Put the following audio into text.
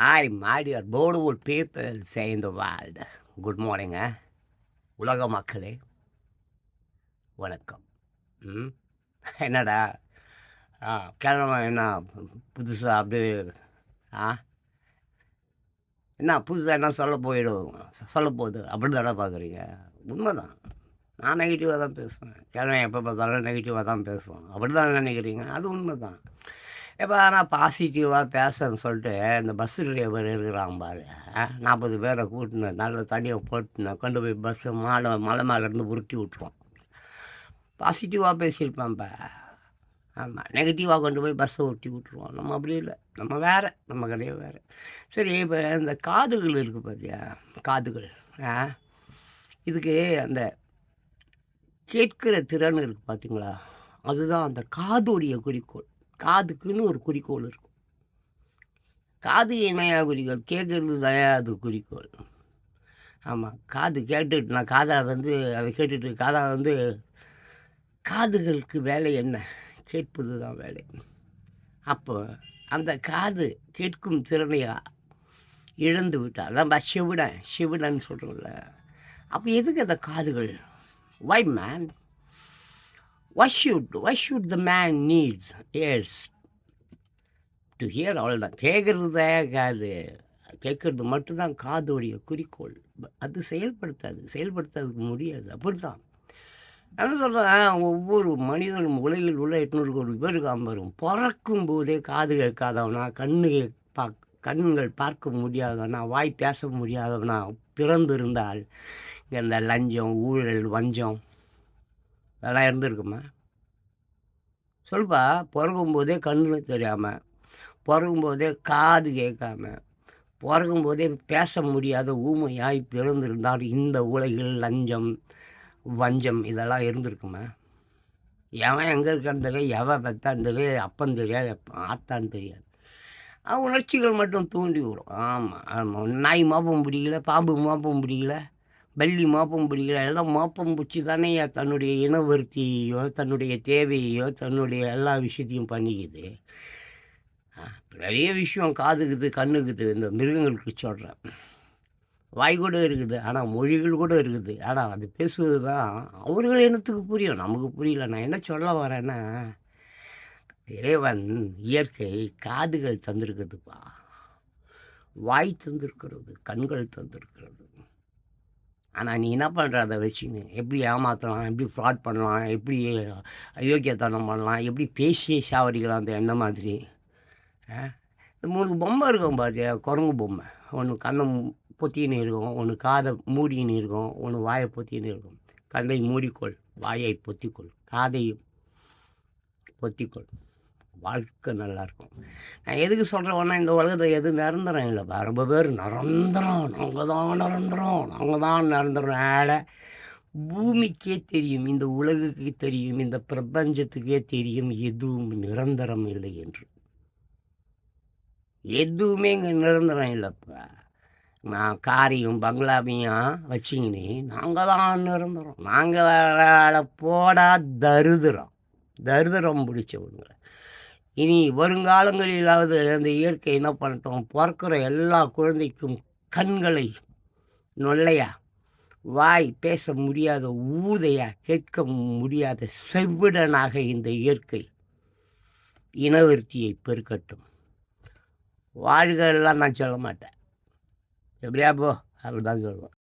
Hi மாடியர் dear people people the world good morning உலக மக்களே வணக்கம். ம்? என்னடா? ஆ கிழமை என்ன புதுசாக அப்படியே ஆ? என்ன புதுசாக என்ன சொல்ல போயிடும் சொல்ல போகுது அப்படி தானே பார்க்குறீங்க. உண்மைதான். நான் நெகட்டிவாக தான் பேசுவேன். கிழமை எப்போ பார்த்தாலும் நெகட்டிவாக தான் பேசுவோம் அப்படி தான் நினைக்கிறீங்க. அது உண்மை தான் இப்போ ஆனால் பாசிட்டிவாக பேசுறேன்னு சொல்லிட்டு இந்த பஸ் டிரைவர் இருக்கிறான் பாரு. நாற்பது பேரை கூட்டினு நல்ல தனியாக போட்டுன்னு கொண்டு போய் பஸ்ஸு மாலை மலை மேலேருந்து உருட்டி விட்ருவான் பாசிட்டிவாக பேசியிருப்பான்ப்பா ஆமாம் நெகட்டிவாக கொண்டு போய் பஸ்ஸை உருட்டி விட்ருவோம் நம்ம அப்படி இல்லை. நம்ம வேறு நம்ம கதையே வேறு. சரி இப்போ இந்த காதுகள் இருக்குது பார்த்தியா காதுகள் ஆ? இதுக்கு அந்த கேட்கிற திறன் இருக்குது பார்த்தீங்களா அதுதான் அந்த காதுடைய குறிக்கோள். காதுக்குன்னு ஒரு குறிக்கோள் இருக்கும். காது என்னையா குறிக்கோள் கேட்குறது தான் அது குறிக்கோள். ஆமாம் காது கேட்டுட்டு நான் காதை வந்து அதை கேட்டுட்டு காதா வந்து காதுகளுக்கு வேலை என்ன? கேட்பது தான் வேலை. அப்போ அந்த காது கேட்கும் திறனையா? இழந்து விட்டால் நம்ம சிவிடன் சிவனன்னு சொல்கிறோம்ல அப்போ எதுக்கு அந்த காதுகள்? Why man what should what should the man needs? Ears to hear அவள் தான் கேட்குறது தான் காது கேட்குறது மட்டும்தான் காதோடைய குறிக்கோள். அது செயல்படுத்தாது. செயல்படுத்தாதுக்கு முடியாது. அப்படி தான் நான் சொல்கிறேன் ஒவ்வொரு மனிதனும் உலகில் உள்ள எட்நூறு கோடி பேர் காம்பரும் பிறக்கும் போதே காது கேட்காதவனா கண்ணு பா கண்கள் பார்க்க முடியாதவனா வாய் பேச முடியாதவனா பிறந்திருந்தால் இந்த லஞ்சம் ஊழல் வஞ்சம் நல்லா இருந்திருக்குமா சொல்லுப்பா பிறகும்போதே கண்ணு தெரியாமல் பிறகும்போதே காது கேட்காம பிறகும்போதே பேச முடியாத ஊமையாய் பிறந்திருந்தால் இந்த உலகில் லஞ்சம் வஞ்சம் இதெல்லாம் இருந்திருக்குமா எவன் எங்கே இருக்கான்னு தெரியாது எவன் பெத்தான் தெரியாது அப்பன் தெரியாது ஆத்தான்னு தெரியாது. உணர்ச்சிகள் மட்டும் தூண்டி விடும். ஆமாம் ஆமாம் நாய் மாப்பம் பிடிக்கல பாம்பு மாப்பம் பிடிக்கல. பள்ளி மாப்பம் பிடிக்கிற எல்லாம் மாப்பம் பிடிச்சி தானே தன்னுடைய இனவருத்தியையோ தன்னுடைய தேவையையோ தன்னுடைய எல்லா விஷயத்தையும் பண்ணிக்குது. நிறைய விஷயம் காதுக்குது கண்ணுக்குது. இந்த மிருகங்களுக்கு சொல்கிறேன் வாய் கூட இருக்குது ஆனால் மொழிகள் கூட இருக்குது. ஆனால் அது பேசுவது தான் அவர்கள் என்னத்துக்கு புரியும். நமக்கு புரியல. நான் என்ன சொல்ல வரேன்னா இறைவன் இயற்கை காதுகள் தந்திருக்குதுப்பா வாய் தந்திருக்கிறது கண்கள் தந்திருக்கிறது. ஆனால் நீ என்ன பண்ணுற அதை வச்சுன்னு? எப்படி ஏமாற்றலாம் எப்படி ஃப்ராட் பண்ணலாம்? எப்படி அயோக்கியத்தனம் பண்ணலாம்? எப்படி பேசியே சாவடிக்கலாம் அந்த எண்ணெய் மாதிரி? இந்த மூணு பொம்மை இருக்கும் பார்த்தியா குரங்கு பொம்மை. ஒன்று கண்ணை பொத்தின்னு இருக்கும். ஒன்று காதை மூடின்னு இருக்கும். ஒன்று வாயை பொத்தின்னு இருக்கும். கண்ணை மூடிக்கொள். வாயை பொத்திக்கொள். காதையும் பொத்திக்கொள். வாழ்க்கை நல்லாயிருக்கும். நான் எதுக்கு சொல்கிறேன்னா இந்த உலகத்தில் எது நிரந்தரம் இல்லைப்பா ரொம்ப பேர் நிரந்தரம் நாங்கள் தான் நிரந்தரம் நாங்கள் தான் நிரந்தரம். ஆட பூமிக்கே தெரியும் இந்த உலகுக்கு தெரியும் இந்த பிரபஞ்சத்துக்கே தெரியும் எதுவும் நிரந்தரம் இல்லை என்று. எதுவுமே இங்கே நிரந்தரம் இல்லைப்பா நான் காரியும் பங்களாவையும் வச்சிங்கன்னு நாங்கள் தான் நிரந்தரம். நாங்கள் போடா தருதுறோம். தருதரம் பிடிச்சவங்களை இனி வருங்காலங்களிலாவது அந்த இயற்கை என்ன பண்ணட்டும்? பிறக்கிற எல்லா குழந்தைக்கும் கண்களை நொல்லையா? வாய் பேச முடியாத ஊதையா? கேட்க முடியாத செவ்விடனாக இந்த இயற்கை இனவருத்தியை பெருக்கட்டும். வாழ்கெல்லாம் நான் சொல்ல மாட்டேன். எப்படியா போ? அப்படி தான் சொல்லுவேன்.